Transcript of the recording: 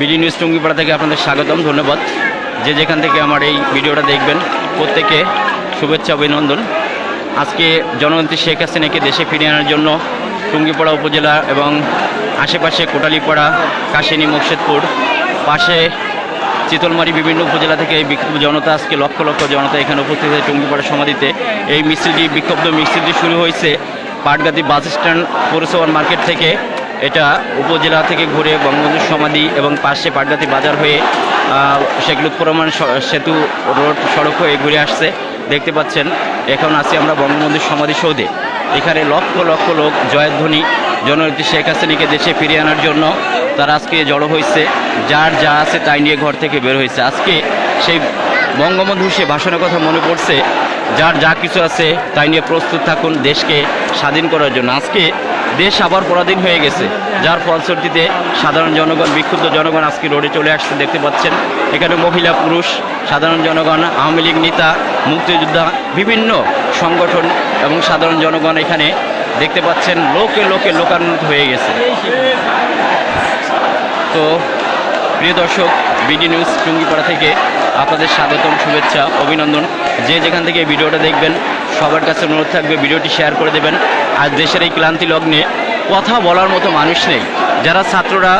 BD news Tungipara থেকে আপনাদের স্বাগতম, ধন্যবাদ। যে যেখান থেকে আমার এই ভিডিওটা দেখবেন, প্রত্যেকে শুভেচ্ছা, অভিনন্দন। আজকে জননেত্রী শেখ হাসিনাকে দেশে ফিরিয়ে আনার জন্য টুঙ্গিপাড়া উপজেলা এবং আশেপাশে কোটালিপাড়া, কাশিনী মুর্শিদপুর পাশে চিতলমারি বিভিন্ন উপজেলা থেকে এই বিক্ষুব্ধ জনতা, আজকে লক্ষ লক্ষ জনতা এখানে উপস্থিত হয়েছে টুঙ্গিপাড়া সমাধিতে। এই মিছিলটি বিক্ষুব্ধ মিছিলটি শুরু হয়েছে পাটগাতি বাস স্ট্যান্ড পৌরসভার মার্কেট থেকে। এটা উপজেলা থেকে ঘুরে বঙ্গবন্ধু সমাধি এবং পাশে পাটগাতি বাজার হয়ে আহ, শেখ লুৎফর রহমান স- সেতু রোড সড়ক হয়ে ঘুরে আসছে। দেখতে পাচ্ছেন এখন আছি আমরা বঙ্গবন্ধুর সমাধিসৌধে এখানে লক্ষ লক্ষ লোক জয়ধ্বনি জননেত্রী শেখ হাসিনাকে দেশে ফিরিয়ে আনার জন্য তারা আজকে জড়ো হয়েছে যার যা আছে তাই নিয়ে ঘর থেকে বের হয়েছে আজকে সেই বঙ্গবন্ধু সে ভাষণের কথা মনে পড়ছে যার যা কিছু আছে তাই নিয়ে প্রস্তুত থাকুন দেশকে স্বাধীন করার জন্য। আজকে দেশ আবার পরাধীন হয়ে গেছে, যার ফলশ্রুতিতে সাধারণ জনগণ, বিক্ষুব্ধ জনগণ আজকে রোডে চলে আসছে দেখতে পাচ্ছেন। এখানে মহিলা, পুরুষ, সাধারণ জনগণ, আওয়ামী লীগ নেতা, মুক্তিযোদ্ধা, বিভিন্ন সংগঠন এবং সাধারণ জনগণ এখানে দেখতে পাচ্ছেন লোকে লোকে লোকান্বিত হয়ে গেছে। তো প্রিয় দর্শক, বিডি নিউজ টুঙ্গিপাড়া থেকে আপনাদের স্বাগতম, শুভেচ্ছা, অভিনন্দন। যে যেখান থেকে ভিডিওটা দেখবেন, সবার কাছে অনুরোধ থাকবে ভিডিওটি শেয়ার করে দেবেন। আর দেশের এই ক্লান্তি লগ্নে কথা বলার মতো মানুষ নেই। যারা ছাত্ররা